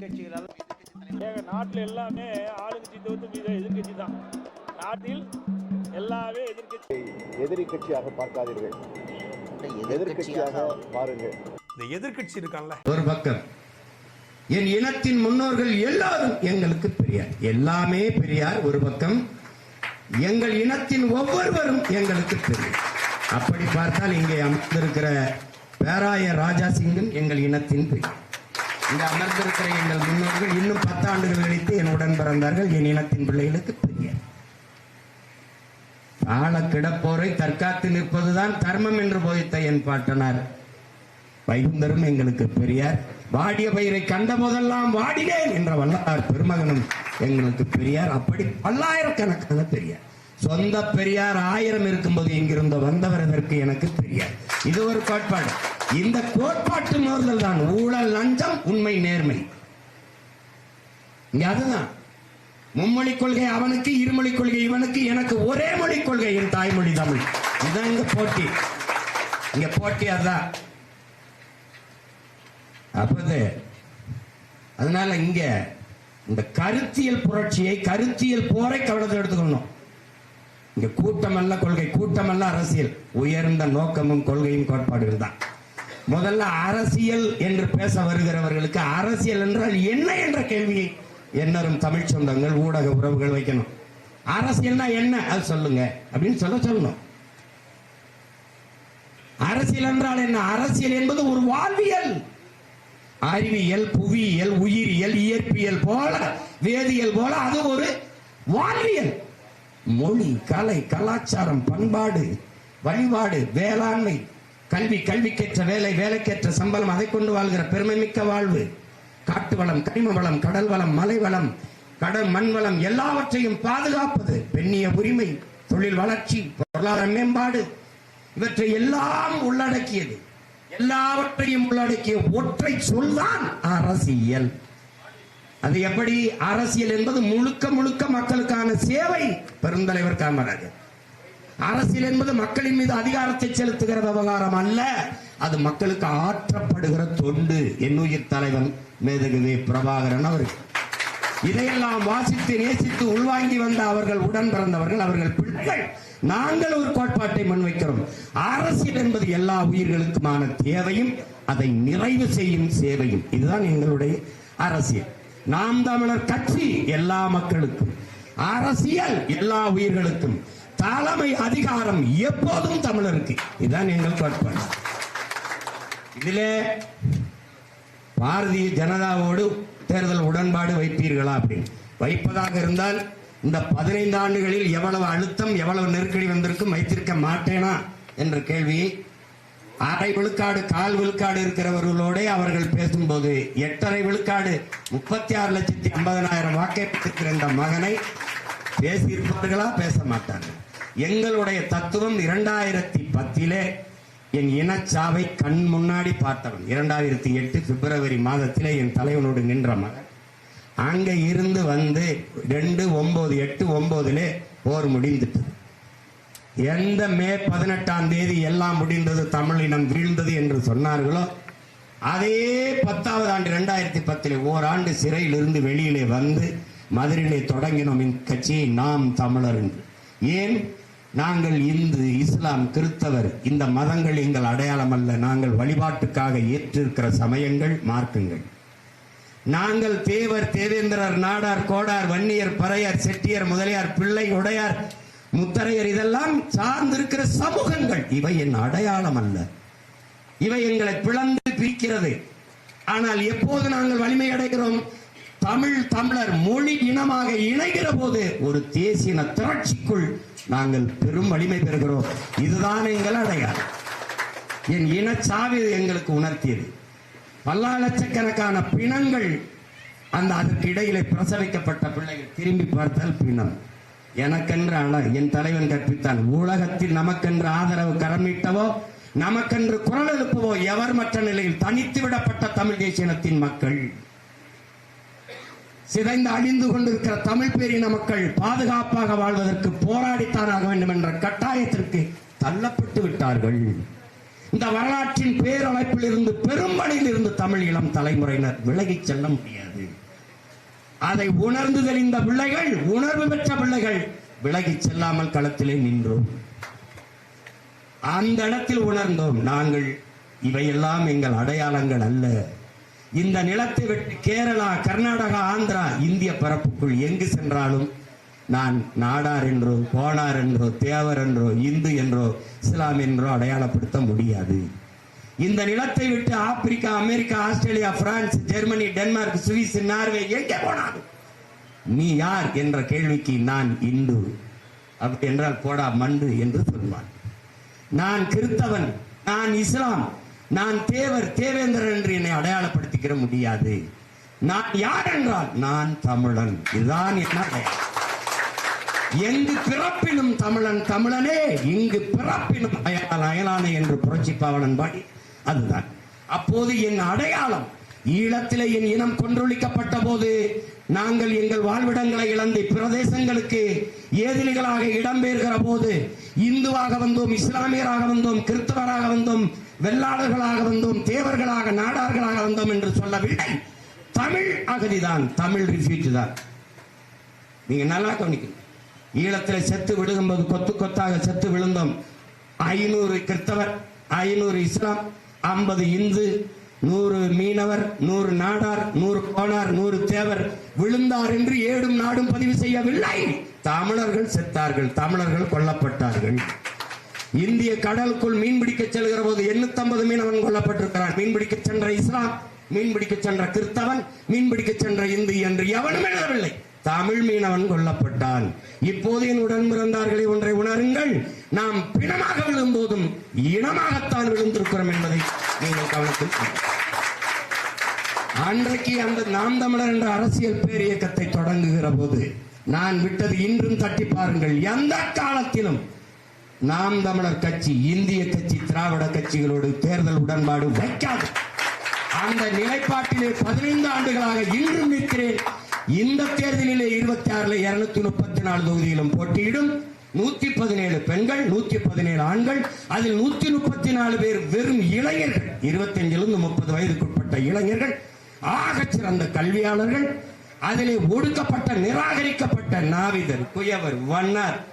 எதிர்க்கட்சிகளால் ஏங்க நாட்டில் எல்லாமே ஆளுங்கட்சி தவிர்த்து மீது எதிர்க்கட்சி தான். நாட்டில் எல்லாமே எதிர்க்கட்சி எதிரி கட்சியாக பார்க்காதீர்கள் எதிர்க்கட்சியாக பாருங்கள். இந்த எதிர்க்கட்சி இருக்கான்ல. ஒரு பக்கம் என் இனத்தின் முன்னோர்கள் எல்லாரும் எங்களுக்கு பெரியார். எல்லாமே பெரியார் ஒரு பக்கம் எங்கள் இனத்தின் ஒவ்வொருவரும் எங்களுக்கு பெரியார். அப்படி பார்த்தால் இங்கே அமர்ந்திருக்கிற பேராய ராஜா சிங்கும் எங்கள் இனத்தின் பெரியார். இங்கே அமர்ந்திருக்கிற எங்கள் முன்னோர்கள் இன்னும் பத்தாண்டுகள் கழித்து என்னுடன் பிறந்தார்கள். என் இனத்தின் பிள்ளைகளுக்கு பெரியார் ஆழ கிடப்போரை தற்காத்து நிற்பதுதான் தர்மம் என்று போதித்த என் பாட்டனார். வைகுந்தரும் எங்களுக்கு பெரியார். வாடிய பயிரை கண்ட போதெல்லாம் வாடினேன் என்ற வல்லார் பெருமகனும் எங்களுக்கு பெரியார். அப்படி பல்லாயிரக்கணக்கான பெரியார். சொந்த பெரியார் ஆயிரம் இருக்கும்போது இங்கிருந்து வந்தவர் எனக்கு பெரியார். இது ஒரு கோட்பாடு. இந்த கோட்பாட்டு மோதல் தான். ஊழல் லஞ்சம் உண்மை நேர்மை. இங்க அதுதான். மும்மொழி கொள்கை அவனுக்கு இருமொழி கொள்கை இவனுக்கு எனக்கு ஒரே மொழி கொள்கை என் தாய்மொழி தமிழ். இதுதான் இங்க போட்டி. இங்க போட்டி அதுதான். அப்பது அதனால இங்க இந்த கருத்தியல் புரட்சியை கருத்தியல் போரை கவனத்தில் எடுத்துக்கணும் இங்க கூட்டமல்ல கொள்கை கூட்டமல்ல அரசியல். உயர்ந்த நோக்கமும் கொள்கையும் கோட்பாடுகள் தான். முதல்ல அரசியல் என்று பேச வருகிறவர்களுக்கு அரசியல் என்றால் என்ன என்ற கேள்வியை என்னரும் தமிழ் சொந்தங்கள் ஊடக உறவுகள் வைக்கணும். அரசியல்னா என்ன? அது சொல்லுங்க. அப்படின்னு சொல்ல சொல்லணும். அரசியல் என்றால் என்ன? அரசியல் என்பது ஒரு வாழ்வியல். அறிவியல் புவியியல் உயிரியல் இயற்பியல் போல வேதியியல் போல அது ஒரு வாழ்வியல். மொழி கலை கலாச்சாரம் பண்பாடு வழிபாடு வேளாண்மை கல்வி கல்விக்கேற்ற வேலை வேலைக்கேற்ற சம்பளம் அதை கொண்டு வாழ்கிற பெருமைமிக்க வாழ்வு. காட்டு வளம் கனிம வளம் கடல் வளம் மலை வளம் கடல் மண் வளம் எல்லாவற்றையும் பாதுகாப்பது பெண்ணிய உரிமை தொழில் வளர்ச்சி பொருளாதார மேம்பாடு. இவற்றை எல்லாம் உள்ளடக்கியது. எல்லாவற்றையும் உள்ளடக்கிய ஒற்றை சொல்தான் அரசியல். அது எப்படி? அரசியல் என்பது முழுக்க முழுக்க மக்களுக்கான சேவை. பெருந்தலைவர் காமராஜர். அரசியல் என்பது மக்களின் மீது அதிகாரத்தை செலுத்துகிற விவகாரம் அல்ல. அது மக்களுக்கு ஆற்றப்படுகிற தொண்டு. என்னுயிர் தலைவன் மேதகுவே பிரபாகரன் அவர்கள். இதையெல்லாம் வாசித்து நேசித்து உள்வாங்கி வந்த அவர்கள் உடன் பிறந்தவர்கள் அவர்கள் பிள்ளைகள். நாங்கள் ஒரு கோட்பாட்டை முன்வைக்கிறோம். அரசியல் என்பது எல்லா உயிர்களுக்குமான தேவையும் அதை நிறைவு செய்யும் சேவையும். இதுதான் எங்களுடைய அரசியல். நாம் தமிழர் கட்சி எல்லா மக்களுக்கும். அரசியல் எல்லா உயிர்களுக்கும். தலைமை அதிகாரம் எப்போதும் தமிழருக்கு. இதுதான் எங்கள் கோட்பாடு. இதில் பாரதிய ஜனதாவோடு தேர்தல் உடன்பாடு வைப்பீர்களா அப்படின்னு வைப்பதாக இருந்தால் இந்த பதினைந்து ஆண்டுகளில் எவ்வளவு அழுத்தம் எவ்வளவு நெருக்கடி வந்திருக்கும் வைத்திருக்க மாட்டேனா? என்ற கேள்வியை அரை விழுக்காடு கால் விழுக்காடு இருக்கிறவர்களோட அவர்கள் பேசும்போது எட்டரை விழுக்காடு முப்பத்தி ஆறு லட்சத்தி ஐம்பதனாயிரம் வாக்கை பெற்றிருக்கிற இந்த மகனை பேசியிருப்பார்களா பேச மாட்டார்கள். எங்களுடைய தத்துவம் இரண்டாயிரத்தி பத்திலே என் இனச்சாவை கண் முன்னாடி பார்த்தவன். இரண்டாயிரத்தி எட்டு பிப்ரவரி மாதத்திலே என் தலைவனோடு நின்ற மகன். அங்க இருந்து வந்து ரெண்டு ஒன்பது எட்டு ஒன்பதுல போர் முடிந்துட்டது. எந்த மே பதினெட்டாம் தேதி எல்லாம் முடிந்தது தமிழினம் வீழ்ந்தது என்று சொன்னார்களோ அதே பத்தாவது ஆண்டு ரெண்டாயிரத்தி பத்தில் ஓராண்டு சிறையில் இருந்து வெளியிலே வந்து மதுரையிலே தொடங்கினோம். இந்த கட்சியை நாம் தமிழர் என்று. ஏன்? நாங்கள் இந்து இஸ்லாம் கிறிஸ்தவர் இந்த மதங்கள் எங்கள் அடையாளம் அல்ல. நாங்கள் வழிபாட்டுக்காக ஏற்றிருக்கிற சமயங்கள் மார்க்கங்கள். நாங்கள் தேவர் தேவேந்திரர் நாடார் கோடார் வன்னியர் பறையர் செட்டியர் முதலியார் பிள்ளை உடையார் முத்தரையர் இதெல்லாம் சார்ந்திருக்கிற சமூகங்கள். இவை என் அடையாளம் அல்ல. இவை எங்களை பிளந்து பிரிக்கிறது. ஆனால் எப்போது நாங்கள் வலிமை அடைகிறோம்? தமிழ் தமிழர் மொழி இனமாக இணைகிற போது ஒரு தேசிய திரட்சிக்குள் நாங்கள் பெரும் வலிமை பெறுகிறோம். இதுதான் எங்கள் அடையாளம். என் இனச்சாவி எங்களுக்கு உணர்த்தியது. பல்லா லட்சக்கணக்கான பிணங்கள் அந்த அதற்கு இடையில பிரசவிக்கப்பட்ட பிள்ளைகள் திரும்பி பார்த்தால் பிணம். எனக்கென்று அழ என் தலைவன் கற்பித்தான் உலகத்தில் நமக்கென்று ஆதரவு கரமிட்டவோ நமக்கென்று குரல் எழுப்பவோ எவர் மற்ற நிலையில் தனித்து விடப்பட்ட தமிழ் தேசியத்தின் மக்கள். சிதைந்து அழிந்து கொண்டிருக்கிற தமிழ் பேரின மக்கள் பாதுகாப்பாக வாழ்வதற்கு போராடித்தான் ஆக வேண்டும் என்ற கட்டாயத்திற்கு தள்ளப்பட்டு விட்டார்கள். இந்த வரலாற்றின் பேரழைப்பில் இருந்து பெரும்பணியில் இருந்து தமிழ் இளம் தலைமுறையினர் விலகிச் செல்ல முடியாது. அதை உணர்ந்து தெளிந்த பிள்ளைகள் உணர்வு பெற்ற பிள்ளைகள் விலகிச் செல்லாமல் களத்திலே நின்றோம். அந்த இடத்தில் உணர்ந்தோம் நாங்கள் இவையெல்லாம் எங்கள் அடையாளங்கள் அல்ல. இந்த நிலத்தை விட்டு கேரளா கர்நாடகா ஆந்திரா இந்திய பரப்புக்குள் எங்கு சென்றாலும் நான் நாடார் என்றோ போனார் என்றோ தேவர் என்றோ இந்து என்றோ இஸ்லாம் என்றோ அடையாளப்படுத்த முடியாது. இந்த நிலத்தை விட்டு Africa America Australia France Germany Denmark Swiss Norway எங்கே போனாலும் நீ யார் என்ற கேள்விக்கு நான் இந்து அப்படி என்றால் போடா மண்டு என்று சொல்வான். நான் கிறித்தவன் நான் இஸ்லாம் நான் தேவர் தேவேந்திரன் என்று என்னை அடையாளப்படுத்திக்கிற முடியாது. நான் யார் என்றால் நான் தமிழன். இதுதான் என்ன எங்கு பிறப்பினும் தமிழன் தமிழனே இங்கு பிறப்பினும் அயலான் அயலானே என்று புரட்சி பாவலன் பாடி அதுதான். அப்போது என் அடையாளம் ஈழத்திலே என் இனம் கொன்றொழிக்கப்பட்ட போது நாங்கள் எங்கள் வாழ்விடங்களை இழந்து பிரதேசங்களுக்கு ஏதிலிகளாக இடம்பெயர்கிற போது இந்துவாக வந்தோம் இஸ்லாமியராக வந்தோம் கிறிஸ்தவராக வந்தோம் வெள்ளாளர்களாக வந்தோம் தேவர்களாக நாடார்களாக வந்தோம் என்று சொல்லவில்லை. தமிழ் அகதிதான் தமிழ் ரிஃப்யூஜ் தான். நீங்க நல்லா கவனிக்கணும். ஈழத்தில் செத்து விழுகும்போது கொத்து கொத்தாக செத்து விழுந்தோம். ஐநூறு கிறிஸ்தவர் ஐநூறு இஸ்லாம் ஐம்பது இந்து நூறு மீனவர் நூறு நாடார் நூறு கோனார் நூறு தேவர் விழுந்தார் என்று ஏடும் நாடும் பதிவு செய்யவில்லை. தமிழர்கள் செத்தார்கள் தமிழர்கள் கொல்லப்பட்டார்கள். இந்திய கடலுக்குள் மீன்பிடிக்க செல்கிற போது 850 மீனவன் கொல்லப்பட்டிருக்கிறான். மீன்பிடிக்க சென்ற இஸ்லாம் மீன்பிடிக்க சென்ற கிறிஸ்தவன் மீன்பிடிக்க சென்ற இந்து என்று எவனும் எழுதவில்லை. தமிழ் மீனவன் கொல்லப்பட்டான். இப்போது என் உடன் பிறந்தார்களை ஒன்றை உணருங்கள். நாம் பிணமாக விழும்போதும் இனமாகத்தான் விழுந்திருக்கிறோம் என்பதை நீங்கள் கவனத்தில் அன்றைக்கு அந்த நாம் தமிழர் என்ற அரசியல் பேர் இயக்கத்தை தொடங்குகிற போது நான் விட்டது இன்றும் தட்டி பாருங்கள். எந்த காலத்திலும் நாம் தமிழர் கட்சி இந்திய கட்சி திராவிட கட்சிகளோடு தேர்தல் உடன்பாடு வைக்காது. அந்த நிலைப்பாட்டிலே பதினைந்து ஆண்டுகளாக இன்றும் நிற்கிறேன். இந்த தேர்தலிலே இருபத்தி ஆறுல இருநூத்தி முப்பத்தி நாலு தொகுதியிலும் போட்டியிடும். நூத்தி பதினேழு பெண்கள் நூத்தி பதினேழு ஆண்கள். அதில் நூத்தி முப்பத்தி நாலு பேர் வெறும் இளைஞர்கள். இருபத்தி அஞ்சிலிருந்து முப்பது வயதுக்குட்பட்ட இளைஞர்கள். ஆக சிறந்த கல்வியாளர்கள். அதிலே ஒடுக்கப்பட்ட நிராகரிக்கப்பட்ட நாவிதர் குயவர் வண்ணார்.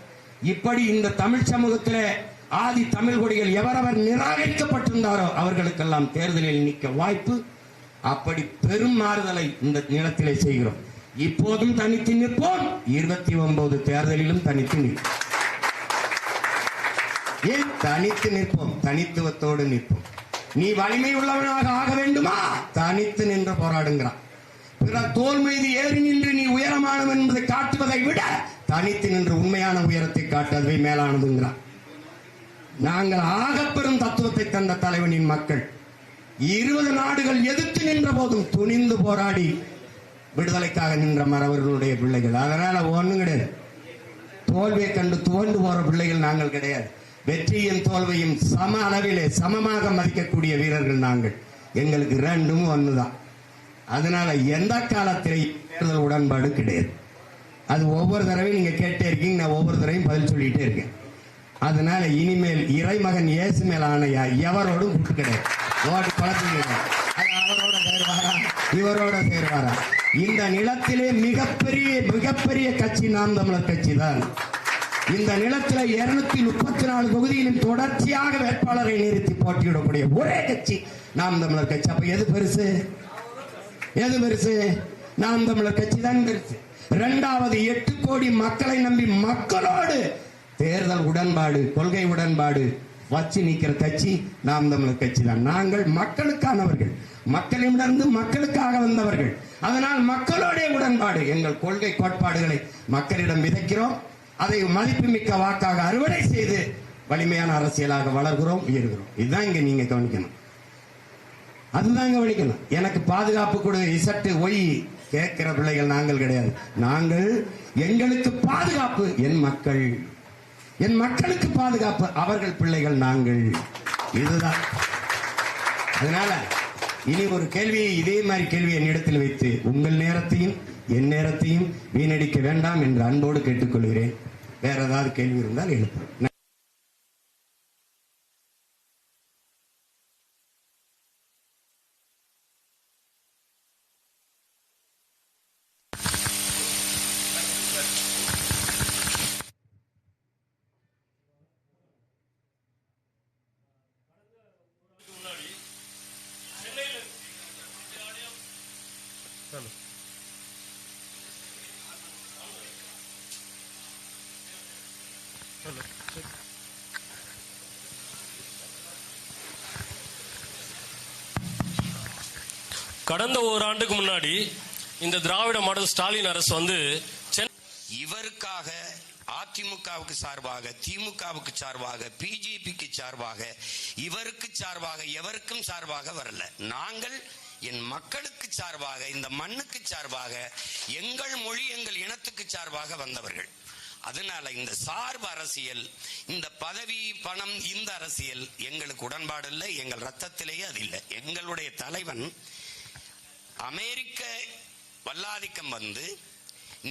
இப்படி இந்த தமிழ் சமூகத்திலே ஆதி தமிழ் கொடிகள் எவரவர் நிராகரிக்கப்பட்டிருந்தாரோ அவர்களுக்கெல்லாம் தேர்தலில் நிற்க வாய்ப்பு. அப்படி பெரும் மாறுதலை இந்த நிலத்திலே செய்கிறோம். இப்போதும் தனித்து நிற்போம். இருபத்தி ஒன்பது தேர்தலிலும் தனித்து நிற்போம் ஏன்? தனித்து நிற்போம். தனித்துவத்தோடு நிற்போம். நீ வலிமை உள்ளவனாக ஆக வேண்டுமா? தனித்து நின்று போராடுங்கிறான். பிற தோல் மீது ஏறி நின்று நீ உயரமானவன் என்பதை காட்டுவதை விட தனித்து நின்று உண்மையான உயரத்தை காட்டு அதுவே மேலானதுங்கிறான். நாங்கள் ஆகப்பெரும் தத்துவத்தை தந்த தலைவனின் மக்கள். இருபது நாடுகள் எதிர்த்து நின்ற போதும் துணிந்து போராடி விடுதலைக்காக நின்ற மறவர்களுடைய பிள்ளைகள். அதனால ஒன்றும் கிடையாது. தோல்வியை கண்டு துவண்டு போற பிள்ளைகள் நாங்கள் கிடையாது. வெற்றியும் தோல்வியும் சம அளவிலே சமமாக மதிக்கக்கூடிய வீரர்கள் நாங்கள். எங்களுக்கு ரெண்டும் ஒன்றுதான் அதனால எந்த காலத்திலே தேர்தல் உடன்பாடு கிடையாது. அது ஒவ்வொரு தடவையும் நீங்க கேட்டே இருக்கீங்க நான் ஒவ்வொரு தடவையும் பதில் சொல்லிட்டே இருக்கேன். அதனால இனிமேல் இறைமகன் இயேசு மேல் ஆணையா எவரோடும் கூட்டு கிடையாது. ஓட்டு பழக்கம் கிடையாது. அவரோட சேருவாரா இவரோட சேருவாரா? இந்த நிலத்திலே மிகப்பெரிய மிகப்பெரிய கட்சி நாம் தமிழர் கட்சி தான். இந்த நிலத்தில் இருநூத்தி முப்பத்தி நாலு தொகுதியிலும் தொடர்ச்சியாக வேட்பாளரை நிறுத்தி போட்டியிடக்கூடிய ஒரே கட்சி நாம் தமிழர் கட்சி. அப்ப எது பெருசு? எது பெருசு? நாம் தமிழர் கட்சி தான் பெருசு. இரண்டாவது எட்டு கோடி மக்களை நம்பி மக்களோடு தேர்தல் உடன்பாடு கொள்கை உடன்பாடு வச்சு நிற்கிற கட்சி நாம் தமிழர் கட்சி தான். நாங்கள் மக்களுக்கானவர்கள். மக்களிடமிருந்து மக்களுக்காக வந்தவர்கள். அதனால் மக்களுடைய உடன்பாடு எங்கள் கொள்கை கோட்பாடுகளை மக்களிடம் விதைக்கிறோம். அதை மதிப்புமிக்க வாக்காக அறுவடை செய்து வலிமையான அரசியலாக வளர்கிறோம் உயர்கிறோம். இதுதான் இங்க நீங்க கவனிக்கணும். அதுதான் கவனிக்கணும். எனக்கு பாதுகாப்பு கொடு இசட்டு ஒய் கேட்கிற பிள்ளைகள் நாங்கள் கிடையாது. நாங்கள் எங்களுக்கு பாதுகாப்பு என் மக்கள். என் மக்களுக்கு பாதுகாப்பு அவர்கள் பிள்ளைகள் நாங்கள். இதுதான். அதனால இனி ஒரு கேள்வியை இதே மாதிரி கேள்வி என்னிடத்தில் வைத்து உங்கள் நேரத்தையும் என் நேரத்தையும் வீணடிக்க வேண்டாம் என்று அன்போடு கேட்டுக்கொள்கிறேன். வேற ஏதாவது கேள்வி இருந்தால் எழுப்பும் கடந்த ஓராண்டுக்கு முன்னாடி இந்த திராவிட மாடல் ஸ்டாலின் அரசு வந்து இவருக்காக அதிமுகவுக்கு சார்பாக திமுகவுக்கு சார்பாக பிஜேபிக்கு சார்பாக இவருக்கு சார்பாக எவருக்கும் சார்பாக வரல. நாங்கள் என் மக்களுக்கு சார்பாக இந்த மண்ணுக்கு சார்பாக எங்கள் மொழி எங்கள் இனத்துக்கு சார்பாக வந்தவர்கள். அதனால இந்த சார்பு அரசியல் இந்த பதவி பணம் இந்த அரசியல் எங்களுக்கு உடன்பாடு இல்லை எங்கள் ரத்தத்திலேயே அது இல்லை. எங்களுடைய தலைவன் அமெரிக்க வல்லாதிக்கம் வந்து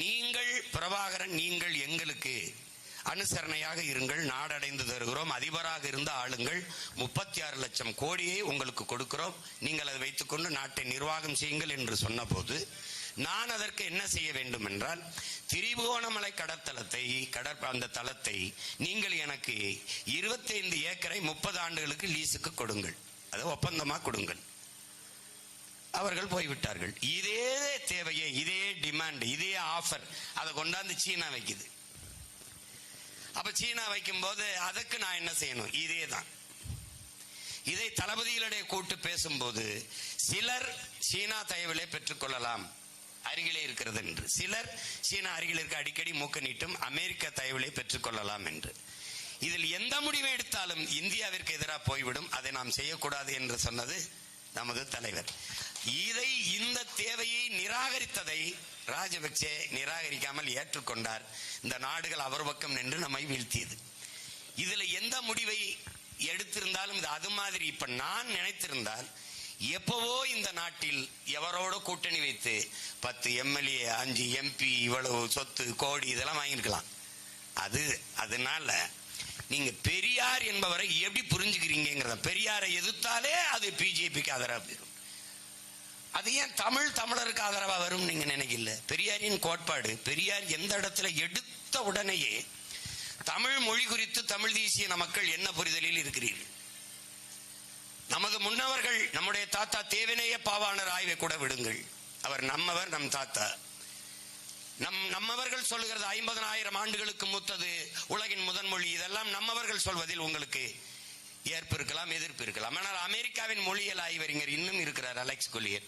நீங்கள் பிரபாகரன் நீங்கள் எங்களுக்கு அனுசரணையாக இருங்கள் நாடடைந்து தருகிறோம் அதிபராக இருந்த ஆளுங்கள் முப்பத்தி ஆறு லட்சம் கோடியை உங்களுக்கு கொடுக்கிறோம் நீங்கள் அதை வைத்துக்கொண்டு நாட்டை நிர்வாகம் செய்யுங்கள் என்று சொன்னபோது நான் அதற்கு என்ன செய்ய வேண்டும் என்றால் திரிபுவனமலை கடற்தலத்தை கடற் அந்த தளத்தை நீங்கள் எனக்கு 25 ஏக்கரை முப்பது ஆண்டுகளுக்கு லீஸுக்கு கொடுங்கள். அதை ஒப்பந்தமாக கொடுங்கள். அவர்கள் போய்விட்டார்கள். இதே தேவையை இதே டிமாண்ட் இதே ஆஃபர் அதை கொண்டாந்து சீனா வைக்குது. அப்ப சீனா வைக்கும் போது அதுக்கு நான் என்ன செய்யணும்? இதே தான். இதை தளபதிகளிடையே கூட்டு பேசும்போது சிலர் சீனா தயவிலே பெற்றுக்கொள்ளலாம் அருகிலே இருக்கிறது என்று. சிலர் சீனா அருகில் இருக்க அடிக்கடி மூக்க நீட்டும் அமெரிக்க தயவிலே பெற்றுக்கொள்ளலாம் என்று. இதில் எந்த முடிவை எடுத்தாலும் இந்தியாவிற்கு எதிராக போய்விடும். அதை நாம் செய்யக்கூடாது என்று சொன்னது நமது தலைவர். இதை இந்த தேவையை நிராகரித்ததை ராஜபக்சே நிராகரிக்காமல் ஏற்றுக்கொண்டார். இந்த நாடுகள் அவர் பக்கம் நின்று நம்மை வீழ்த்தியது. இதுல எந்த முடிவை எடுத்திருந்தாலும் இது அது மாதிரி இப்ப நான் நினைத்திருந்தால் எப்பவோ இந்த நாட்டில் எவரோட கூட்டணி வைத்து பத்து எம்எல்ஏ அஞ்சு எம்பி இவ்வளவு சொத்து கோடி இதெல்லாம் வாங்கியிருக்கலாம். அது அதனால நீங்க பெரியார் என்பவரை எப்படி புரிஞ்சுக்கிறீங்கிறத பெரியாரை எதிர்த்தாலே அது பிஜேபிக்கு ஆதரவு அது ஏன் தமிழ் தமிழருக்கு ஆதரவா வரும் நீங்க நினைக்கல? பெரியாரின் கோட்பாடு பெரியார் எந்த இடத்துல எடுத்த உடனேயே தமிழ் மொழி குறித்து தமிழ் தேசிய மக்கள் என்ன புரிதலில் இருக்கிறீர்கள்? நமது முன்னவர்கள் நம்முடைய தாத்தா தேவநேய பாவாணர் ஆய்வை கூட விடுங்கள். அவர் நம்மவர் நம் தாத்தா. நம் நம்மவர்கள் சொல்லுகிறது ஐம்பதனாயிரம் ஆண்டுகளுக்கு மூத்தது உலகின் முதன்மொழி இதெல்லாம் நம்மவர்கள் சொல்வதில் உங்களுக்கு ஏற்பு இருக்கலாம் எதிர்ப்பு இருக்கலாம். ஆனால் அமெரிக்காவின் மொழியியல் ஆய்வறிஞர் இன்னும் இருக்கிறார் அலெக்ஸ் கொலியர்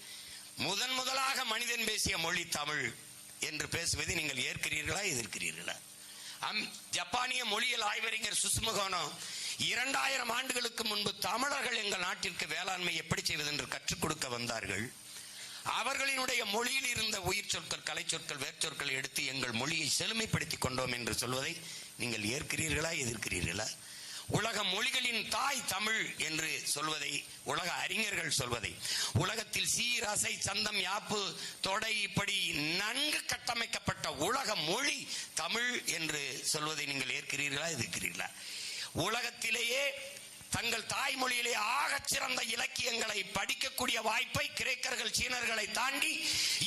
முதன் முதலாக மனிதன் பேசிய மொழி தமிழ் என்று பேசுவதை நீங்கள் ஏற்கிறீர்களா எதிர்க்கிறீர்களா? அம் ஜப்பானிய மொழியியல் ஆய்வறிஞர் சுசுமுகோனோ இரண்டாயிரம் ஆண்டுகளுக்கு முன்பு தமிழர்கள் எங்கள் நாட்டிற்கு வேளாண்மை எப்படி செய்வது என்று கற்றுக் கொடுக்க வந்தார்கள். அவர்களினுடைய மொழியில் இருந்த உயிர் சொற்கள் கலை சொற்கள் வேர்ச்சொற்கள் எடுத்து எங்கள் மொழியை செழுமைப்படுத்திக் கொண்டோம் என்று சொல்வதை நீங்கள் ஏற்கிறீர்களா எதிர்க்கிறீர்களா? உலக மொழிகளின் தாய் தமிழ் என்று சொல்வதை உலக அறிஞர்கள் சொல்வதை. உலகத்தில் சீரசை சந்தம் யாப்பு தொடை இப்படி நன்கு கட்டமைக்கப்பட்ட உலக மொழி தமிழ் என்று சொல்வதை நீங்கள் ஏற்கிறீர்களா இருக்கிறீர்களா உலகத்திலேயே தங்கள் தாய்மொழியிலே ஆகச் சிறந்த இலக்கியங்களை படிக்கக்கூடிய வாய்ப்பை கிரேக்கர்கள் சீனர்களை தாண்டி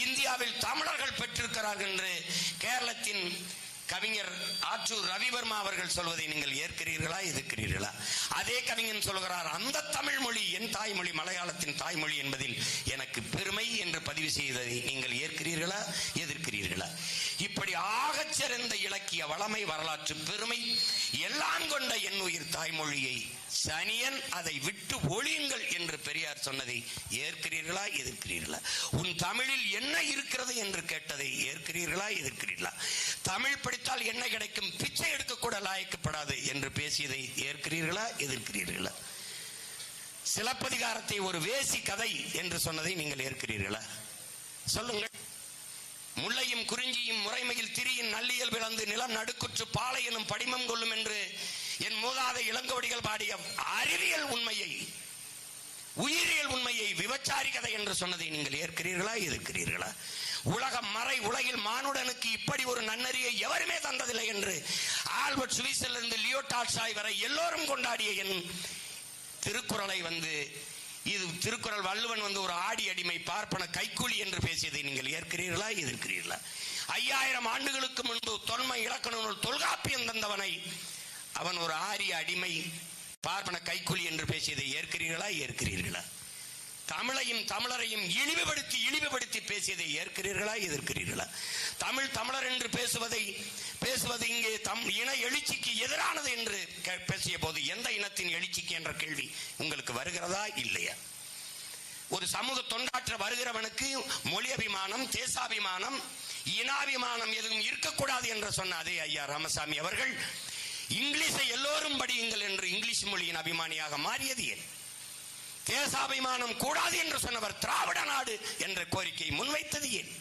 இந்தியாவில் தமிழர்கள் பெற்றிருக்கிறார்கள் என்று கேரளத்தின் கவிஞர் ஆற்றூர் ரவிவர்மா அவர்கள் சொல்வதை நீங்கள் ஏற்கிறீர்களா எதிர்க்கிறீர்களா? அதே கவிஞன் சொல்கிறார் அந்த தமிழ் மொழி என் தாய்மொழி மலையாளத்தின் தாய்மொழி என்பதில் எனக்கு பெருமை என்று பதிவு செய்ததை நீங்கள் ஏற்கிறீர்களா எதிர்க்கிறீர்களா? இப்படி ஆகச் சிறந்த இலக்கிய வளமை வரலாற்று பெருமை எல்லாம் கொண்ட என் உயிர் தாய்மொழியை சனியன் அதை விட்டு ஒழியுங்கள் என்று பெரியார் சொன்னதை ஏற்கிறீர்களா எதிர்க்கிறீர்களா? உன் தமிழில் என்ன இருக்கிறது என்று கேட்டதை ஏற்கிறீர்களா எதிர்க்கிறீர்களா? தமிழ் படித்தால் என்ன கிடைக்கும்? பிச்சை எடுக்கக்கூட லாயக்கப்படாது என்று பேசியதை ஏற்கிறீர்களா எதிர்க்கிறீர்களா? சிலப்பதிகாரத்தை ஒரு வேசி கதை என்று சொன்னதை நீங்கள் ஏற்கிறீர்களா? சொல்லுங்கள். முல்லையும் குறிஞ்சியும் முறைமையில் திரியின் நல்லியல் விளந்து நிலம் நடுக்குற்று பாலை எனும் படிமம் கொள்ளும் என்று என் மூதாதை இளங்கோடிகள் பாடிய அறிவியல் உண்மையை உயிரியல் உண்மையை விபச்சாரி கதை என்று சொன்னதை நீங்கள் ஏற்கிறீர்களா? எதிர்க்கிறீர்களா உலக மறை உலகில் மானுடனுக்கு இப்படி ஒரு நன்னறியை எவருமே தந்ததில்லை என்று ஆல்பர்ட் சுவிஸிலிருந்து லியோ டால்ஸ்டாய் வரை எல்லோரும் கொண்டாடிய என் திருக்குறளை வந்து இது திருக்குறள் வள்ளுவன் வந்து ஒரு ஆடி அடிமை பார்ப்பன கைக்கூலி என்று பேசியதை நீங்கள் ஏற்கிறீர்களா? எதிர்க்கிறீர்களா ஐயாயிரம் ஆண்டுகளுக்கு முன்பு தொன்மை இலக்கண நூல் தொல்காப்பியம் தந்தவனை அவன் ஒரு ஆரிய அடிமை பார்ப்பன கைக்கூலி என்று பேசியதை ஏற்கிறீர்களா? ஏற்கிறீர்களா? தமிழையும் தமிழரையும் இழிவுபடுத்தி இழிவுபடுத்தி பேசியதை ஏற்கிறீர்களா? எதிர்க்கிறீர்களா? தமிழ் தமிழர் என்று பேசுவதை பேசுவது இங்கே தம் இன எழுச்சிக்கு எதிரானது என்று கே- பேசிய போது எந்த இனத்தின் எழுச்சிக்கு என்ற கேள்வி உங்களுக்கு வருகிறதா? இல்லையா? ஒரு சமூக தொண்டாற்ற வருகிறவனுக்கு மொழி அபிமானம் தேசாபிமானம் இனாபிமானம் எதுவும் இருக்கக்கூடாது என்று சொன்ன அதே ஐயா ராமசாமி அவர்கள் இங்கிலீஷை எல்லோரும் படியுங்கள் என்று இங்கிலீஷ் மொழியின் அபிமானியாக மாறியது ஏன்? தேசாபிமானம் கூடாது என்று சொன்னவர் திராவிட நாடு என்ற கோரிக்கையை முன்வைத்தது ஏன்?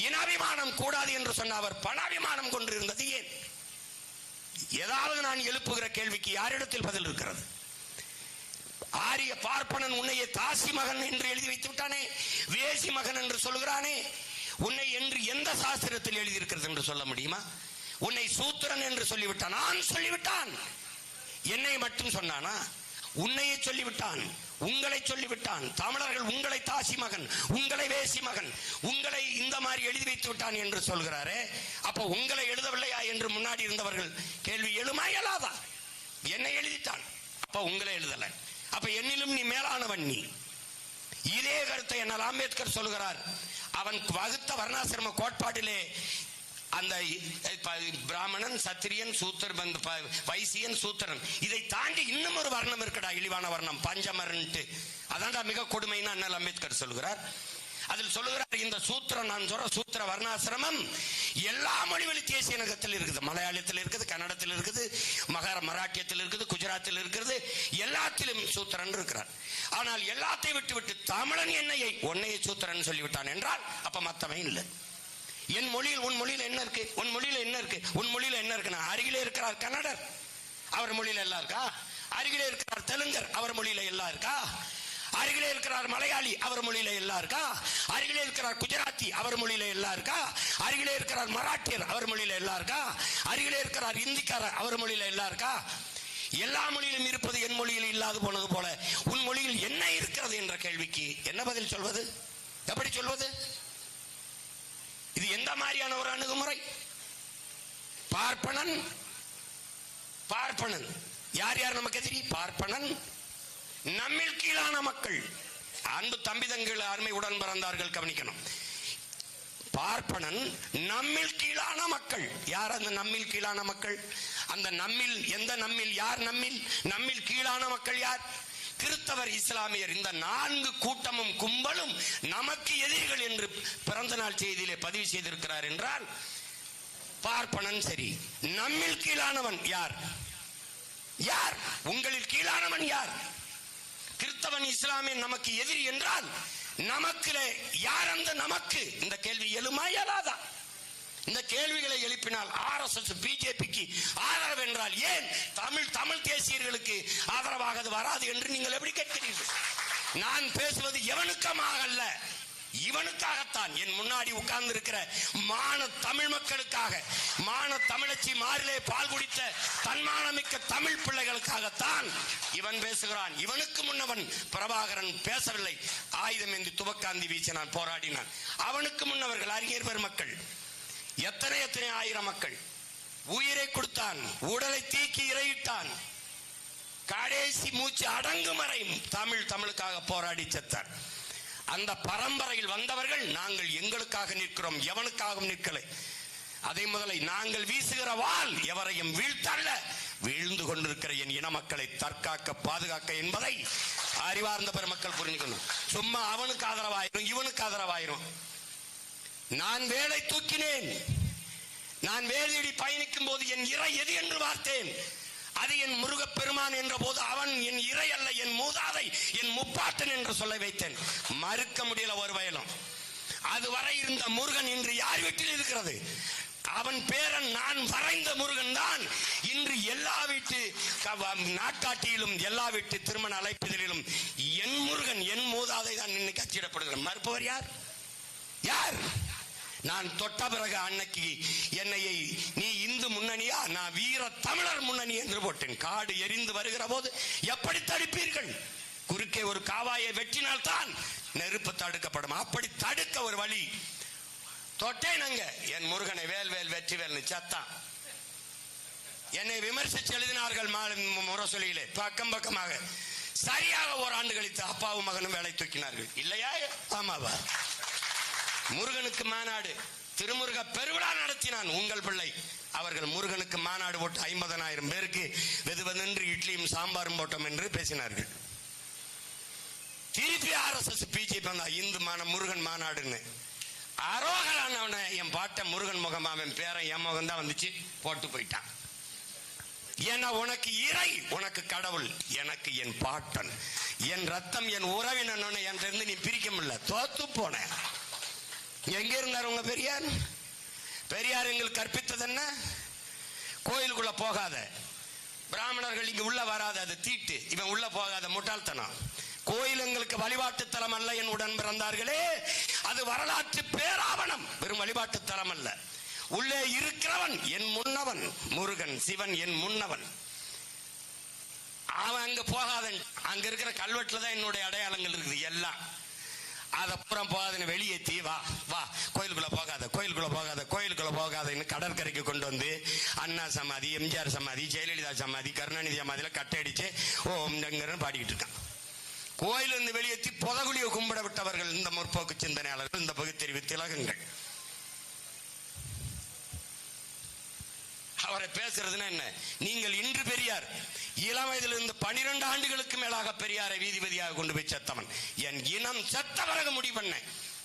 இனாபிமானம் கூடாது என்று சொன்ன அவர் பணாபிமானம் கொண்டிருந்தது ஏன்? ஏதாவது நான் எழுப்புகிற கேள்விக்கு யாரிடத்தில் பதில் இருக்கிறது? ஆரிய பார்ப்பனன் உன்னையே தாசி மகன் என்று எழுதி வைத்து விட்டானே வேசி மகன் என்று சொல்கிறானே உன்னை என்று எந்த சாஸ்திரத்தில் எழுதியிருக்கிறது என்று சொல்ல முடியுமா? உன்னை சூத்திரன் என்று சொல்லிவிட்டான். நான் சொல்லிவிட்டான். என்னை மட்டும் சொன்னானா? உன்னையே சொல்லிவிட்டான். உங்களை சொல்லிவிட்டான். தமிழர்கள் உங்களை தாசி மகன் உங்களை வேசி மகன் உங்களை இந்த மாதிரி எழுதி வைத்து விட்டான் என்று சொல்கிறாரே. அப்போ உங்களை எழுதவில்லையா என்று முன்னாடி இருந்தவர்கள் கேள்வி எழுமா இயலாதா? என்னை எழுதிட்டான். அப்போ உங்களை எழுதல. அப்ப என்னிலும் நீ மேலானவன் நீ. இதே கருத்தை என்னால் அம்பேத்கர் சொல்கிறார். அவன் வகுத்த வர்ணாசிரம கோட்பாட்டிலே அந்த பிராமணன் சத்திரியன் சூத்திரன் பந்த ப- வைசியன் சூத்திரன். இதை தாண்டி இன்னும் ஒரு வர்ணம் இருக்கடா இழிவான வர்ணம். பஞ்சமரன்ட்டு அதான்டா மிக கொடுமைன்னு அண்ணல் அம்பேத்கர் சொல்கிறார் அதில் சொல்லுகிறார் இந்த சூத்திர நான் சொல்ற சூத்திர வர்ணாசிரமம் எல்லா மொழிவழி தேசிய இனகத்தில் இருக்குது. மலையாளத்தில் இருக்குது கன்னடத்தில் இருக்குது மகார மராட்டியத்தில் இருக்குது குஜராத்தில் இருக்கிறது எல்லாத்திலும் சூத்திரன் இருக்கிறார். ஆனால் எல்லாத்தையும் விட்டு விட்டு தமிழன் என்னையை? ஒன்னையை சூத்திரன் சொல்லிவிட்டான் என்றால் அப்ப மத்தவன் இல்லை. என் மொழியில் உன் மொழியில் என்ன இருக்கு? உன் மொழியில் என்ன இருக்கு? உன் மொழியில் என்ன இருக்குன்னா அருகிலே இருக்கிறார் கன்னடர். அவர் மொழியில் எல்லாம் இருக்கா? அருகிலே இருக்கிறார் தெலுங்கர். அவர் மொழியில எல்லாம் இருக்கா? அருகிலே இருக்கிறார் மலையாளி. அவர் மொழியில எல்லாம் இருக்கா? அருகிலே இருக்கிறார் குஜராத்தி. அவர் மொழியில எல்லாம் இருக்கா? அருகிலே இருக்கிறார் மராட்டியர். அவர் மொழியில எல்லாம் இருக்கா? அருகிலே இருக்கிறார் இந்திக்காரர். அவர் மொழியில எல்லாம் இருக்கா? எல்லா மொழியிலும் இருப்பது என் மொழியில் இல்லாது போனது போல. உன் மொழியில் என்ன இருக்கிறது என்ற கேள்விக்கு என்ன பதில் சொல்வது? எப்படி சொல்வது? எந்த மாதிரியான ஒரு அணுகுமுறை? பார்ப்பனன் பார்ப்பனன். யார் யார் நமக்கு எதிரி பார்ப்பனன். நம்மில் கீழான மக்கள். அன்பு தம்பிதங்கள் அருமை உடன் பிறந்தார்கள் கவனிக்கணும். பார்ப்பனன் நம்மில் கீழான மக்கள். யார் அந்த நம்மில் கீழான மக்கள்? அந்த நம்மில் எந்த நம்மில் யார் நம்மில்? நம்மில் கீழான மக்கள் யார்? கிறிஸ்தவர் இஸ்லாமியர். இந்த நான்கு கூட்டமும் கும்பலும் நமக்கு எதிரிகள் என்று பிறந்த நாள் செய்தியிலே பதிவு செய்திருக்கிறார் என்றால் பார்ப்பனன் சரி. நம்மில் கீழானவன் யார்? யார்? உங்களில் கீழானவன் யார்? கிறிஸ்தவன் இஸ்லாமியன் நமக்கு எதிரி என்றால் நமக்கு யார் அந்த நமக்கு? இந்த கேள்வி எழுமா இந்த கேள்விகளை எழுப்பினால் ஆர் எஸ் எஸ் பிஜேபிக்கு ஆதரவு என்றால் ஏன்? தமிழ் தமிழ் தேசியர்களுக்கு ஆதரவாக அது வராது என்று நீங்கள் எப்படி கேட்கிறீர்கள்? நான் பேசுவது எவனுக்கமாக அல்ல இவனுக்காகத்தான். என் முன்னாடி உட்கார்ந்து இருக்கிற மான தமிழ் மக்களுக்காக மான தமிழச்சி மாறிலே பால் குடித்த தன்மானமிக்க தமிழ் பிள்ளைகளுக்காகத்தான் இவன் பேசுகிறான். இவனுக்கு முன்னவன் பிரபாகரன் பேசவில்லை. ஆயுதம் என்று துவக்காந்தி வீச்சு நான் போராடினான். அவனுக்கு முன்னவர்கள் அறிஞர் பெருமக்கள் எத்தனை எத்தனை ஆயிரம் மக்கள் உயிரை கொடுத்தான் உடலை தீக்கி இறையிட்டான். கடைசி மூச்சு அடங்கும் வரையும் தமிழ் தமிழுக்காக போராடி செத்தார். அந்த பரம்பரையில் வந்தவர்கள் நாங்கள் எங்களுக்காக நிற்கிறோம் எவனுக்காகவும் நிற்கலை. அதை முதலை நாங்கள் வீசுகிற வாள் எவரையும் வீழ்த்தல்ல. வீழ்ந்து கொண்டிருக்கிற என் இன மக்களை தற்காக்க பாதுகாக்க என்பதை அறிவார்ந்த பெருமக்கள் புரிஞ்சுக்கணும். சும்மா அவனுக்கு ஆதரவாயிரும் இவனுக்கு ஆதரவாயிரும். நான் வேலை தூக்கினேன். நான் வேலையடி பயணிக்கும் போது என் இறை எது என்று பார்த்தேன். அது என் முருகப் பெருமான் என்ற போது அவன் என் இறை அல்ல என் மூதாதை என் முப்பாட்டன் என்று சொல்ல வைத்தேன். மறுக்க முடியல ஒரு வயலும். அதுவரை இருந்த முருகன் இன்று யார் வீட்டில் இருக்கிறது? அவன் பேரன் நான் வரைந்த முருகன் தான். இன்று எல்லா வீட்டு நாட்டாட்டியிலும் நாட்காட்டியிலும் எல்லா வீட்டு திருமண அழைப்பிதழிலும் என் முருகன் என் மூதாதை தான் இன்னைக்கு அச்சிடப்படுகிறான் மறுப்பவர் யார்? யார்? நான் தொட்ட பிறகு அன்னைக்கு என்னையை நீ இந்து முன்னணியா நான் வீர தமிழர் முன்னணி என்று போட்டேன். காடு எரிந்து வருகிற போது எப்படி தடுப்பீர்கள்? குறுக்கே ஒரு காவாயை வெட்டினால் தான் நெருப்பு தடுக்கப்படும். அப்படி தடுக்க ஒரு வழி. தொட்டேன் அங்க. என் முருகனை வேல் வேல் வெற்றி வேல்னு சத்தான் என்னை விமர்சித்து எழுதினார்கள் முரசொலியிலே. பக்கம் பக்கமாக. சரியாக ஓராண்டு கழித்து அப்பாவும் மகனும் வேலை தூக்கினார்கள். இல்லையா? ஆமாவா? முருகனுக்கு மாநாடு. திருமுருக பெருவிழா நடத்தினான் உங்கள் பிள்ளை. அவர்கள் முருகனுக்கு மாநாடு போட்டு ஐம்பதனாயிரம் பேருக்கு வெது இட்லியும் சாம்பாரும் போட்டோம் என்று பேசினார்கள். திருப்பி ஆர்எஸ்எஸ் பிஜேபி வந்தா இந்து மான முருகன் மாநாடுன்னு. அரோகரானவன என் பாட்டை முருகன் முகம் அவன் பேரன் என் முகம் தான் வந்துச்சு போட்டு போயிட்டான். ஏன்னா உனக்கு இறை உனக்கு கடவுள் எனக்கு என் பாட்டன். என் ரத்தம் என் உறவினன் இருந்து நீ பிரிக்க முடியல. தோத்து போனேன் எங்க இருந்தார் உங்க பெரியார்? பெரியார் எங்களுக்கு கற்பித்தது என்ன? கோயிலுக்குள்ள போகாத. பிராமணர்கள் இங்க உள்ள வராத அது தீட்டு. இவன் உள்ள போகாத முட்டாள்தனம். கோயில் எங்களுக்கு வழிபாட்டு தலம் அல்ல என் உடன் பிறந்தார்களே. அது வரலாற்று பேராவணம். வெறும் வழிபாட்டு தலம் அல்ல. உள்ளே இருக்கிறவன் என் முன்னவன். முருகன் சிவன் என் முன்னவன். அவன் அங்க போகாதன். அங்க இருக்கிற கல்வெட்டுல தான் என்னுடைய அடையாளங்கள் இருக்குது எல்லாம். அதப்புறம் புறம் போகாதுன்னு வெளியேற்றி வா வா கோயிலுக்குள்ள போகாத கோயிலுக்குள்ள போகாத கோயிலுக்குள்ள போகாதன்னு கடற்கரைக்கு கொண்டு வந்து அண்ணா சமாதி எம்ஜிஆர் சமாதி ஜெயலலிதா சமாதி கருணாநிதி சமாதியில கட்டடிச்சு ஓம் பாடிக்கிட்டு இருக்கான். கோயிலிருந்து வெளியேற்றி புதகுலியை கும்பிட விட்டவர்கள் இந்த முற்போக்கு சிந்தனையாளர்கள் இந்த பகுத்தறிவு திலகங்கள். அவரை பேசுறதுன்னா என்ன? நீங்கள் இன்று பெரியார் இளம் வயதிலிருந்து பனிரெண்டு ஆண்டுகளுக்கு மேலாக பெரியாரை வீதிபதியாக கொண்டு போய் செத்தவன். என் இனம் செத்த பிறகு முடிவு பண்ண.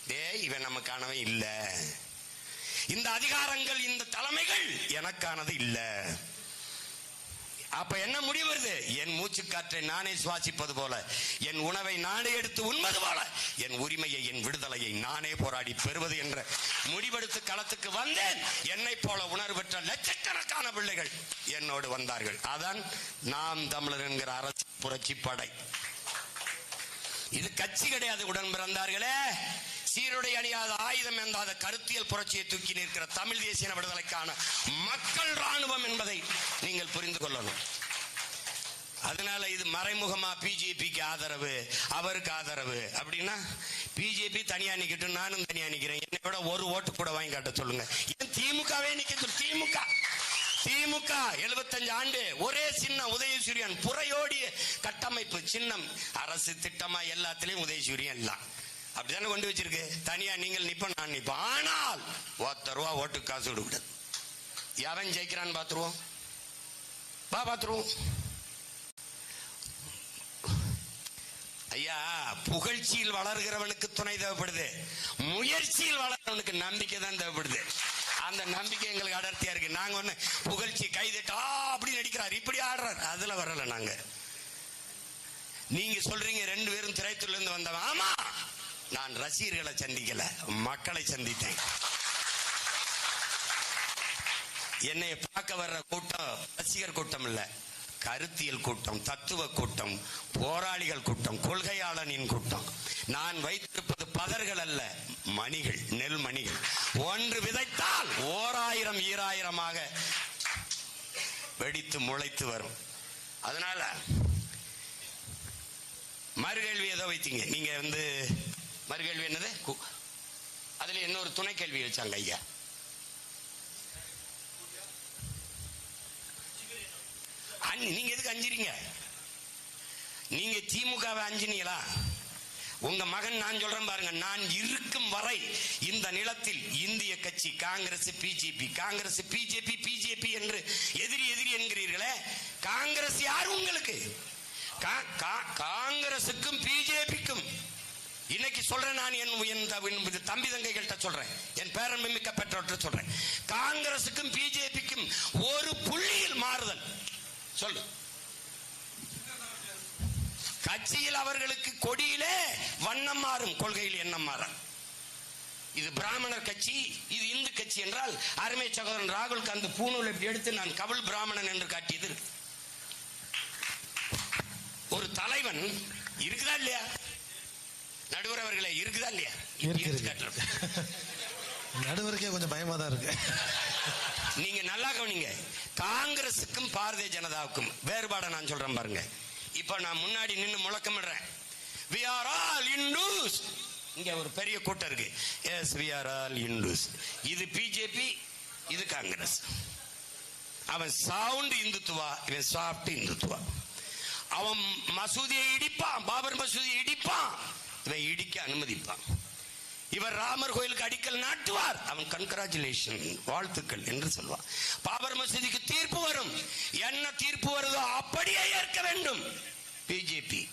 டேய் இவன் நமக்கானவன் இல்லை. இந்த அதிகாரங்கள் இந்த தலைமைகள் எனக்கானது இல்லை. அப்ப என்ன முடிவு வருது? என் மூச்சு காற்றை நானே சுவாசிப்பது போல என் உணவை நானே எடுத்து உண்பது போல என் உரிமையை என் விடுதலையை நானே போராடி பெறுவது என்ற முடிவெடுத்து களத்துக்கு வந்தேன். என்னை போல உணர்வு பெற்ற லட்சக்கணக்கான பிள்ளைகள் என்னோடு வந்தார்கள். அதான் நாம் தமிழர் என்கிற அரசு புரட்சி படை. இது கட்சி கிடையாது உடன் பிறந்தார்களே. சீருடை அணியாத ஆயுதம் எந்தாத கருத்தியல் புரட்சியை தூக்கி நிற்கிற தமிழ் தேசிய விடுதலைக்கான மக்கள் ராணுவம் என்பதை நீங்கள் புரிந்து கொள்ளணும். அதனால இது மறைமுகமா பிஜேபிக்கு ஆதரவு அவருக்கு ஆதரவு. அப்படின்னா பிஜேபி தனியா நிக்கட்டும் நானும் தனியா நிக்கிறேன். என்னை விட ஒரு ஓட்டு கூட வாங்கி காட்ட சொல்லுங்க. ஏன் திமுகவே நிக்க திமுக. திமுக 75 ஆண்டு ஒரே சின்ன உதயசூரியன் புறையோடிய கட்டமைப்பு சின்னம். அரசு திட்டமா எல்லாத்திலையும் உதயசூரியன் எல்லாம். அப்படித்தானே கொண்டு வச்சிருக்கு? தனியா நீங்கள் நிப்ப நான் நிப்போம் ஆனால் ஒத்த ரூபா ஓட்டுக்கு காசு கொடுக்கூடாது எவன் ஜெயிக்கிறான்னு பாத்துருவோம் வா பார்த்துருவோம். ஐயா புகழ்ச்சியில் வளர்கிறவனுக்கு துணை தேவைப்படுது. முயற்சியில் வளர்றவனுக்கு நம்பிக்கை தான் தேவைப்படுது. அந்த நம்பிக்கை எங்களுக்கு அடர்த்தியா இருக்கு. நாங்க ஒண்ணு புகழ்ச்சி கைதட்டா அப்படி நடிக்கிறார். இப்படி ஆடுறார். அதுல வரல நாங்க. நீங்க சொல்றீங்க ரெண்டு பேரும் திரைத்துல இருந்து வந்தவன். ஆமா! நான் ரசிகர்களை சந்திக்கல மக்களை சந்தித்தேன். என்னை பார்க்க வர்ற கூட்டம் ரசிகர் கூட்டம் இல்ல கருத்தியல் கூட்டம் தத்துவ கூட்டம் போராளிகள் கூட்டம் கொள்கையாளனின் கூட்டம். நான் வைத்திருப்பது பதர்கள் அல்ல மணிகள் நெல் மணிகள். ஒன்று விதைத்தால் ஓராயிரம் ஈராயிரமாக வெடித்து முளைத்து வரும். அதனால மறுகேள்வி ஏதோ வைத்தீங்க. நீங்க வந்து மறுகேள்வி என்னது? கு- அதுல இன்னொரு துணை கேள்வி வச்சாங்க ஐயா. அஞ்சு நீங்க எதுக்கு அஞ்சுறீங்க? நீங்க திமுகவை அஞ்சினீங்களா? உங்க மகன் நான் சொல்றேன் பாருங்க நான் இருக்கும் வரை இந்த நிலத்தில் இந்திய கட்சி Congress BJP Congress BJP BJP என்று எதிரி எதிரி என்கிறீர்களே காங்கிரஸ் யார் உங்களுக்கு? கா- கா- காங்கிரசுக்கும் பிஜேபிக்கும் இன்னைக்கு சொல்றேன் நான் என் என் தம்பி தங்கைகள்கிட்ட சொல்றேன். என் பேரன் மிக்க பெற்றோர்கிட்ட சொல்றேன். காங்கிரசுக்கும் பிஜேபிக்கும் ஒரு புள்ளியில் மாறுதல். சொல்லு. கட்சியில் அவர்களுக்கு கொடியிலே வண்ணம் மாறும் கொள்கையில் எண்ணம் மாறும். இது பிராமணர் கட்சி இது இந்து கட்சி என்றால் அருமை சகோதரன் ராகுல் காந்த் பூணூல் இப்படி எடுத்து நான் கவல் பிராமணன் என்று காட்டியது. ஒரு தலைவன் இருக்குதா இல்லையா? நடுவர் அவர்களே இருக்குதா இல்லையா? இருக்கு, இருக்கு. இருக்கு. காட்டுறேன். நடுவருக்கே கொஞ்சம் பயமா தான் இருக்கு. நீங்க நல்லா கவனிங்க. காங்கிரசுக்கும் பாரதிய ஜனதாவுக்கும் வேறுபாடை நான் சொல்றேன் பாருங்க. இப்ப நான் முன்னாடி நின்னு முழக்கமிடுறேன். We are all hindus. இங்க ஒரு பெரிய கூட்டம் இருக்கு. Yes we are all hindus. இது பிஜேபி இது காங்கிரஸ். அவன் சவுண்ட் இந்துத்துவா இவன் சாஃப்ட் இந்துத்துவா. அவன் மசூதியை இடிப்பான் பாபர் மசூதியை இடிப்பான். இவன் இடிக்க அனுமதிப்பான். இவர் ராமர் கோயிலுக்கு அடிக்கல் நாட்டுவார். அவன் கன்கிராச்சுலேஷன் வாழ்த்துக்கள் என்று சொல்வான். பாபர் மசூதிக்கு தீர்ப்பு வரும். என்ன தீர்ப்பு வருதோ அப்படியே ஏற்க வேண்டும். பிஜேபி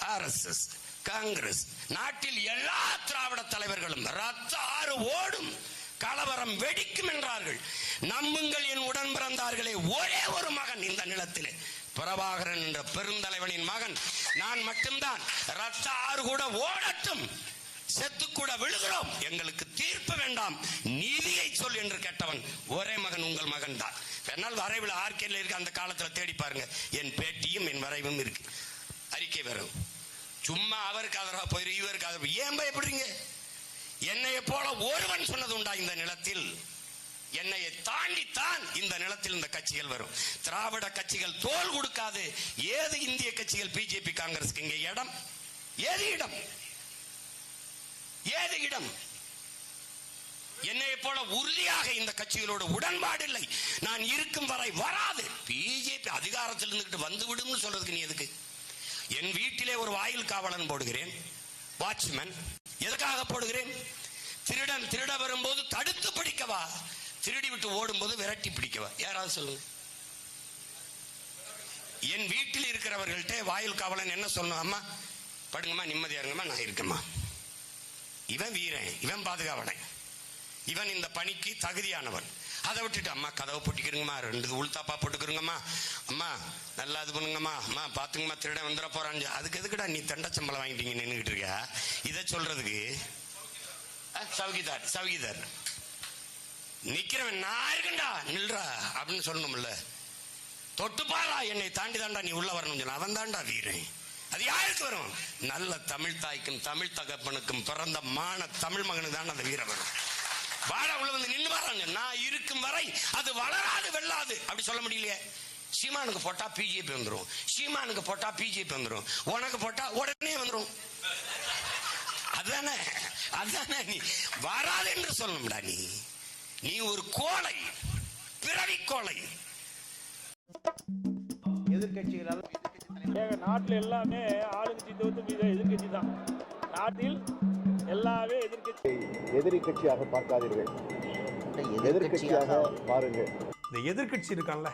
ஆர்எஸ்எஸ் காங்கிரஸ் நாட்டில் எல்லா திராவிட தலைவர்களும் ரத்த ஆறு ஓடும். கலவரம் வெடிக்கும் என்றார்கள். நம்புங்கள் என் உடன் பிறந்தார்களே ஒரே ஒரு மகன் இந்த நிலத்திலே. பிரபாகரன் என்ற பெருந்தலைவனின் மகன். நான் மட்டும்தான். ரத்த ஆறு கூட ஓடட்டும். செத்து கூட விழுகிறோம். எங்களுக்கு தீர்ப்பு வேண்டாம். நீதியை சொல் என்று கேட்டவன் ஒரே மகன் உங்கள் மகன் தான். என்னால் வரைவில் ஆர்கேல இருக்கு அந்த காலத்துல தேடி பாருங்க. என் பேட்டியும் என் வரைவும் இருக்கு. அறிக்கை வரும். சும்மா அவருக்கு ஆதரவா போயிரு இவருக்கு ஆதரவு. ஏன் பயப்படுறீங்க என்னைய போல ஒருவன் சொன்னது உண்டா இந்த நிலத்தில்? என்னையை தாண்டித்தான் இந்த நிலத்தில் இந்த கட்சிகள் வரும். திராவிட கட்சிகள் தோல் கொடுக்காது. ஏது இந்திய கட்சிகள்? பிஜேபி காங்கிரஸ்க்கு இங்கே இடம். ஏது இடம்? ஏது இடம்? என்னை போல உறுதியாக இந்த கட்சிகளோட உடன்பாடு இல்லை. நான் இருக்கும் வரை வராது. பிஜேபி அதிகாரத்தில் இருந்துகிட்டு வந்து விடும்னு சொல்றதுக்கு நீ எதுக்கு? என் வீட்டிலே ஒரு வாயில் காவலன் போடுகிறேன். வாட்ச்மேன் எதுக்காக போடுகிறேன்? திருடன் திருட வரும்போது தடுத்து பிடிக்கவா? திருடி விட்டு ஓடும்போது விரட்டி பிடிக்கவா? யாராவது சொல்லுங்க என் வீட்டில் இருக்கிறவர்கள்ட்ட வாயில் காவலன் என்ன சொல்லணும்? அம்மா படுங்கம்மா நிம்மதியா இருங்கம்மா நான் இருக்கேம்மா. இவன் வீரன் இவன் பாதுகாவலன். இவன் இந்த பணிக்கு தகுதியானவன். அதை விட்டுட்டு அம்மா கதவை போட்டுக்கிறங்கம்மா ரெண்டு உள்தாப்பா போட்டுக்கிறங்கம்மா அம்மா நல்லா இது பண்ணுங்கம்மா. அம்மா பார்த்துங்கம்மா திருட வந்துட போறான் அதுக்கு எதுக்குடா நீ தண்ட சம்பளம் வாங்கிட்டீங்க நின்றுக்கிட்டு இருக்க? இதை சொல்றதுக்கு சவுகிதார் சவுகிதார். நிக்கிறவன் நான் இருக்கேன்டா நில்றா அப்படின்னு சொல்லணும்ல. தொட்டுப்பாரா என்னை தாண்டி தாண்டா நீ உள்ள வரணும் சொன்ன அவன் தாண்டா வீரன். அது யாருக்கு வரும்? நல்ல தமிழ் தாய்க்கும் தமிழ் தகப்பனுக்கும் பிறந்த மான தமிழ் மகனுக்கு தான் அந்த வீரம் வரும். வாடா உள்ள வந்து நின்று வராங்க நான் இருக்கும் வரை அது வளராது வெல்லாது. அப்படி சொல்ல முடியலையே. சீமானுக்கு போட்டா பிஜேபி வந்துடும் சீமானுக்கு போட்டா பிஜேபி வந்துடும் உனக்கு போட்டா உடனே வந்துடும் அதுதானே அதுதானே நீ? வராது என்று சொல்லணும்டா நீ. நீ ஒரு கோழை பிறவி கோழை எதிர்க்கட்சிகளால் ஏங்க நாட்டில் எல்லாமே ஆளுங்கட்சி தவிர்த்து மீத எதிர்க்கட்சி தான். நாட்டில் எல்லாமே எதிர்க்கட்சி. எதிரி கட்சியாக பார்க்காதீர்கள் எதிர்க்கட்சியாக பாருங்கள். இந்த எதிர்க்கட்சி இருக்கான்ல.